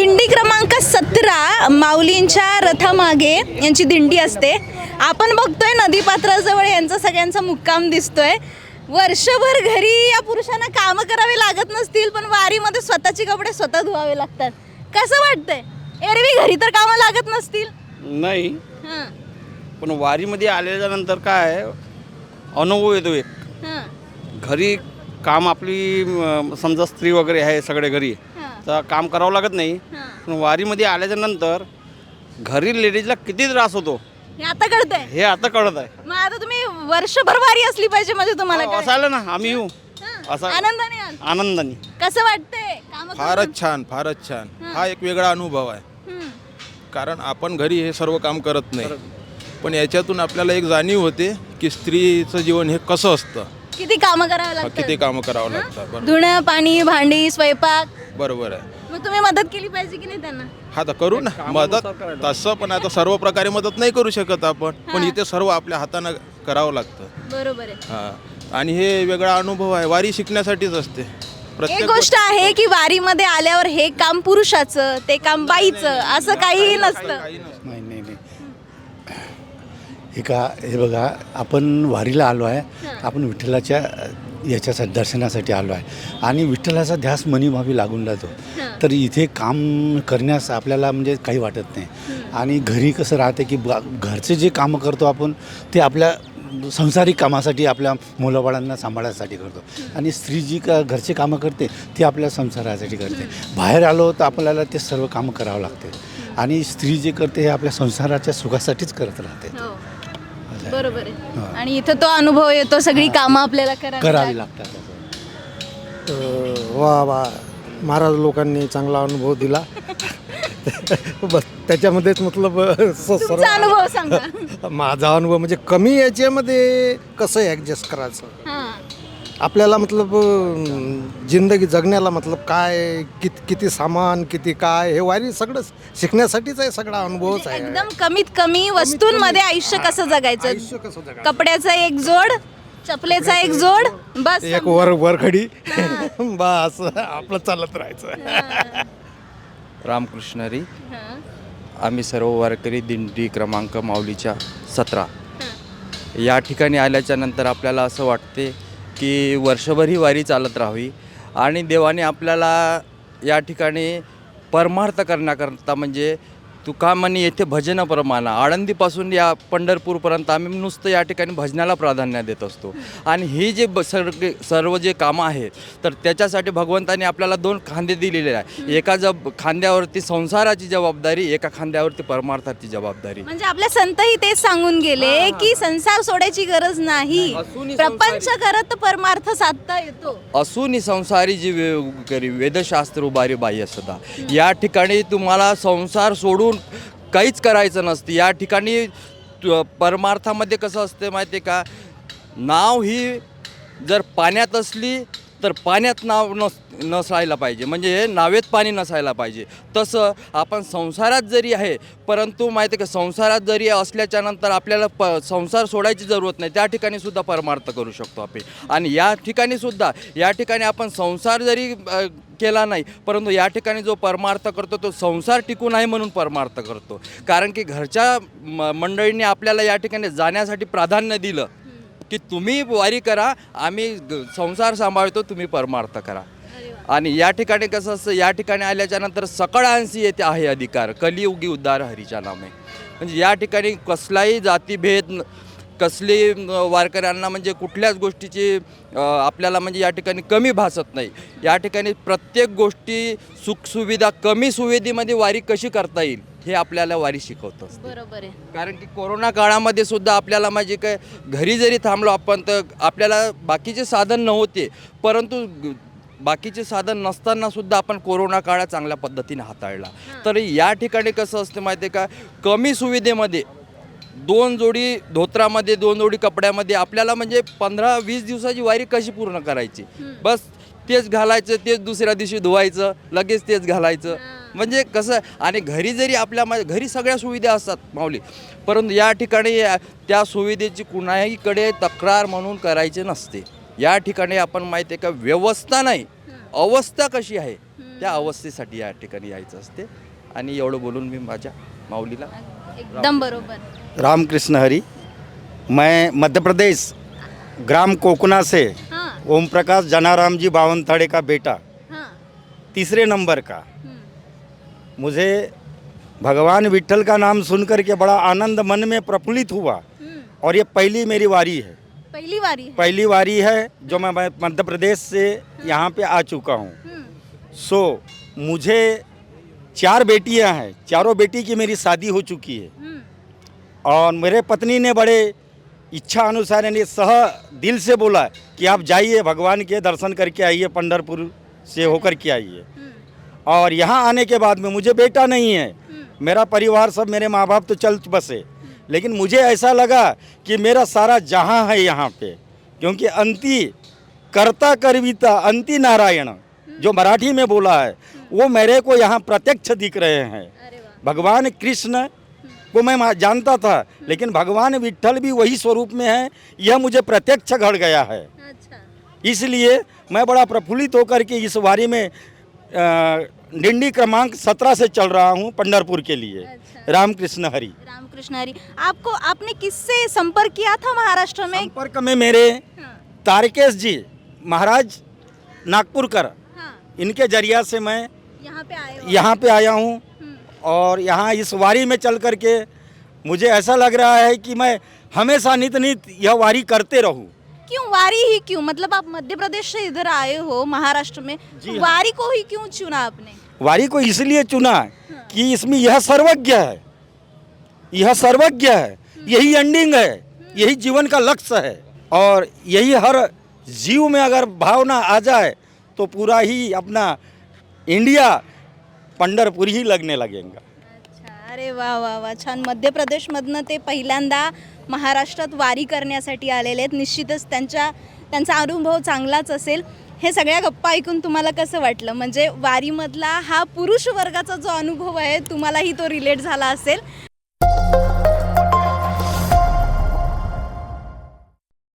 दिंडी क्रमांक सतरा माऊलींच्या रथामागे यांची दिंडी असते. आपण बघतोय नदीपात्राजवळ यांचा सगळ्यांचा मुक्काम दिसतोय. वर्षभर घरी या पुरुषांना कामं करावी लागत नसतील पण वारीमध्ये स्वतःचे कपडे स्वतः धुवावे लागतात. कसं वाटतंय? एरवी घरी तर कामं लागत नसतील. नाही. हां. पण वारीमध्ये आल्याच्यानंतर काय अनुभव येतो एक. हां. घरी काम आपली समजा स्त्री वगैरे आहे सगळे घरी. तर काम करावं लागत नाही. पण वारीमध्ये आल्याच्यानंतर घरी लेडीजला किती त्रास होतो? हे आता कळतंय. हे आता कळत आहे मग आता तुम्ही वर्षभर वारी असली पाहिजे म्हणजे तुम्हाला हो, आलं ना आम्ही येऊ. हां. असं- आनंदाने आल. आनंदाने. कसं वाटतंय? कामं? फारच छान फारच छान. हा. एक वेगळा अनुभव आहे. हम्म. कारण आपण घरी हे सर्व काम करत नाही. पण याच्यातून आपल्याला एक जाणीव होते की स्त्रीचं जीवन हे कसं असतं. किती कामं करावं हा, लागतं? किती कामं करावं लागतं बरोबर. धुणं पाणी भांडी स्वयंपाक? बरोबर आहे. मग तुम्ही मदत केली पाहिजे की नाही त्यांना? हा तर करू ना. मदत तसं पण आता सर्व प्रकारे मदत नाही करू शकत आपण. पण इथे सर्व आपल्या हातानं करावं लागतं. बरोबर आहे. हा. आणि हे वेगळा अनुभव आहे. वारी शिकण्यासाठीच असते. एक प्रत्येक गोष्ट आहे की वारीमध्ये आल्यावर हे काम पुरुषाचं ते काम बाईचं असं काहीही नसतं. काही नसतं. नाही नाही हे का हे बघा आपण वारीला आलो आहे आपण विठ्ठलाच्या याच्यासाठी दर्शनासाठी आलो आहे. आणि विठ्ठलाचा ध्यास मनी भावी लागून राहतो. तर इथे काम करण्यास आपल्याला म्हणजे काही वाटत नाही. आणि घरी कसं राहते की बा- घरचे जे कामं करतो आपण ते आपल्या संसारिक कामासाठी आपल्या मुलाबाळांना सांभाळण्यासाठी करतो. आणि स्त्री जी का घरचे कामं करते ती आपल्या संसारासाठी करते. बाहेर आलो तर आपल्याला ते सर्व कामं करावं लागते. आणि स्त्री जे करते हे आपल्या संसाराच्या सुखासाठीच करत राहते. हो. बरोबर आहे. आणि इथं तो अनुभव येतो सगळी कामं आपल्याला करावी करावी लागतात. लागतात. अ, वा वा. महाराज लोकांनी चांगला अनुभव दिला. बस त्याच्यामध्येच मतलब अ, स- तुमचा अनुभव सांगा. माझा अनुभव म्हणजे कमी याच्यामध्ये कसं ॲडजस्ट करायचं? हां. आपल्याला मतलब अ, जिंदगी जगण्याला मतलब काय कित किती सामान किती काय हे वारी सगळं शिकण्यासाठीच आहे सगळा अनुभवच आहे. एकदम कमीत कमी वस्तूंमध्ये आयुष्य कसं जगायचं? आयुष्य कसं जगायचं? कपड्याचा एक जोड चपलेचा एक जोड बस. एक वर वरखडी बस आपलं चालत राहायचं. रामकृष्ण हरी हां. आम्ही सर्व वारकरी दिंडी क्रमांक माऊलीच्या सतरा. या ठिकाणी आल्याच्यानंतर आपल्याला असं वाटते की वर्षभर ही वारी चालत राहावी. आणि देवाने आपल्याला या ठिकाणी परमार्थ करण्याकरता म्हणजे तुका म्हणे येथे भजन प्रमाणा आळंदीपासून या पंढरपूरपर्यंत आम्ही नुसतं या ठिकाणी भजनाला प्राधान्य देत असतो. आणि ही जे ब सर्व सर्व जे कामं आहेत तर त्याच्यासाठी भगवंताने आपल्याला दोन खांदे दिलेले आहे एका जब खांद्यावरती संसाराची जबाबदारी एका खांद्यावरती परमार्थाची जबाबदारी. म्हणजे आपल्या संतही तेच सांगून गेले की संसार सोडायची गरज नाही. प्रपंच करत परमार्थ साधता येतो. असून संसारी जी वेदशास्त्र उभारी बाह्य सदा. या ठिकाणी तुम्हाला संसार सोडून काहीच करायचं नसतं. या ठिकाणी परमार्थामध्ये कसं असते माहिती आहे का? नाव ही जर पाण्यात असली तर पाण्यात नाव नस नसायला पाहिजे. म्हणजे नावेत पाणी नसायला पाहिजे. तसं आपण संसारात जरी आहे परंतु माहिती आहे का संसारात जरी असल्याच्या नंतर आपल्याला प संसार सोडायची जरूरत नाही. त्या ठिकाणी सुद्धा परमार्थ करू शकतो आपण. आणि या ठिकाणी सुद्धा या ठिकाणी आपण संसार जरी केला नाही परंतु या ठिकाणी जो परमार्थ करतो तो संसार टिकून आहे म्हणून परमार्थ करतो. कारण की घरच्या म मंडळींनी आपल्याला या ठिकाणी जाण्यासाठी प्राधान्य दिलं. की तुम्ही वारी करा आम्ही संसार सांभाळतो तुम्ही परमार्थ करा. आणि या ठिकाणी कसं असतं या ठिकाणी आल्याच्यानंतर सकळांशी येथे आहे अधिकार. कलियुगी उद्धार हरीच्या नामे. म्हणजे या ठिकाणी कसलाही जातीभेद कसली वारकऱ्यांना म्हणजे कुठल्याच गोष्टीची आपल्याला म्हणजे या ठिकाणी कमी भासत नाही. या ठिकाणी प्रत्येक गोष्टी सुखसुविधा कमी सुविधेमध्ये वारी कशी करता येईल? हे आपल्याला वारी शिकवतं बरोबर आहे. कारण की कोरोना काळामध्ये सुद्धा आपल्याला म्हणजे काय घरी जरी थांबलो आपण तर आपल्याला बाकीचे साधन नव्हते. परंतु बाकीचे साधन नसताना सुद्धा आपण कोरोना काळात चांगल्या पद्धतीने हाताळला. तर या ठिकाणी कसं असतं माहिती आहे का? कमी सुविधेमध्ये दोन जोडी धोत्रामध्ये दोन जोडी कपड्यामध्ये आपल्याला म्हणजे पंधरा वीस दिवसाची वारी कशी पूर्ण करायची? बस तेच घालायचं तेच दुसऱ्या दिवशी धुवायचं लगेच तेच घालायचं. म्हणजे कसं आणि घरी जरी आपल्या मा- घरी सगळ्या सुविधा असतात माऊली. परंतु या ठिकाणी त्या सुविधेची कुणाहीकडे तक्रार म्हणून करायची नसते. या ठिकाणी आपण माहिती आहे का व्यवस्था नाही. अवस्था कशी आहे? त्या अवस्थेसाठी या ठिकाणी यायचं असते. आणि एवढं बोलून मी माझ्या माऊलीला एकदम बरोबर. रामकृष्ण हरी. मैं मध्य प्रदेश ग्राम कोकना से हाँ ओम प्रकाश जनाराम जी बावनथाड़े का बेटा? हाँ। तीसरे नंबर का। हम्म, मुझे भगवान विट्ठल का नाम सुनकर के बड़ा आनंद मन में प्रफुल्लित हुआ। हम्म. और ये पहली मेरी वारी है। पहली वारी है. पहली वारी है जो मैं मध्य प्रदेश से यहाँ पे आ चुका हूँ। हम्म, सो मुझे चार बेटियाँ हैं। चारों बेटी की मेरी शादी हो चुकी है। और मेरे पत्नी ने बड़े इच्छा अनुसार यानी सह दिल से बोला कि आप जाइए भगवान के दर्शन करके आइए पंडरपुर से होकर के आइए। हम्म, और यहाँ आने के बाद में मुझे बेटा नहीं है। हम्म. मेरा परिवार सब मेरे माँ बाप तो चल बसे। लेकिन मुझे ऐसा लगा कि मेरा सारा जहाँ है यहाँ पे क्योंकि अंति कर्ता करविता अंति नारायण जो मराठी में बोला है वो मेरे को यहाँ प्रत्यक्ष दिख रहे हैं। भगवान कृष्ण को मैं जानता था लेकिन भगवान विट्ठल भी वही स्वरूप में है यह मुझे प्रत्यक्ष घड़ गया है। अच्छा। इसलिए मैं बड़ा प्रफुल्लित होकर के इस वारी में डिंडी क्रमांक सत्रह से चल रहा हूँ पंडरपुर के लिए। अच्छा। रामकृष्ण हरि। रामकृष्ण हरी आपको आपने किससे संपर्क किया था महाराष्ट्र में? संपर्क में मेरे हाँ, तारकेश जी महाराज नागपुरकर। हाँ, इनके ज़रिया से मैं यहाँ पे यहाँ पे आया हूँ। और यहाँ इस वारी में चल करके मुझे ऐसा लग रहा है कि मैं हमेशा नित नित यह वारी करते रहूँ। क्यों वारी ही क्यों? मतलब आप मध्य प्रदेश से इधर आए हो महाराष्ट्र में जी हाँ। वारी को ही क्यों चुना आपने? वारी को इसलिए चुना हाँ। कि इसमें यह सर्वज्ञ है। यह सर्वज्ञ है। यही एंडिंग है। यही जीवन का लक्ष्य है। और यही हर जीव में अगर भावना आ जाए तो पूरा ही अपना इंडिया पंढरपूर ही लगने लगेगा अच्छा. अरे वा वा वा. छान. मध्य प्रदेशमधनं ते पहिल्यांदा महाराष्ट्रात वारी करण्यासाठी आलेले आहेत. निश्चितच त्यांच्या त्यांचा अनुभव चांगलाच असेल. हे सगळ्या गप्पा ऐकून तुम्हाला कसं वाटलं? म्हणजे वारीमधला हा पुरुष वर्गाचा जो अनुभव आहे तुम्हालाही तो रिलेट झाला असेल.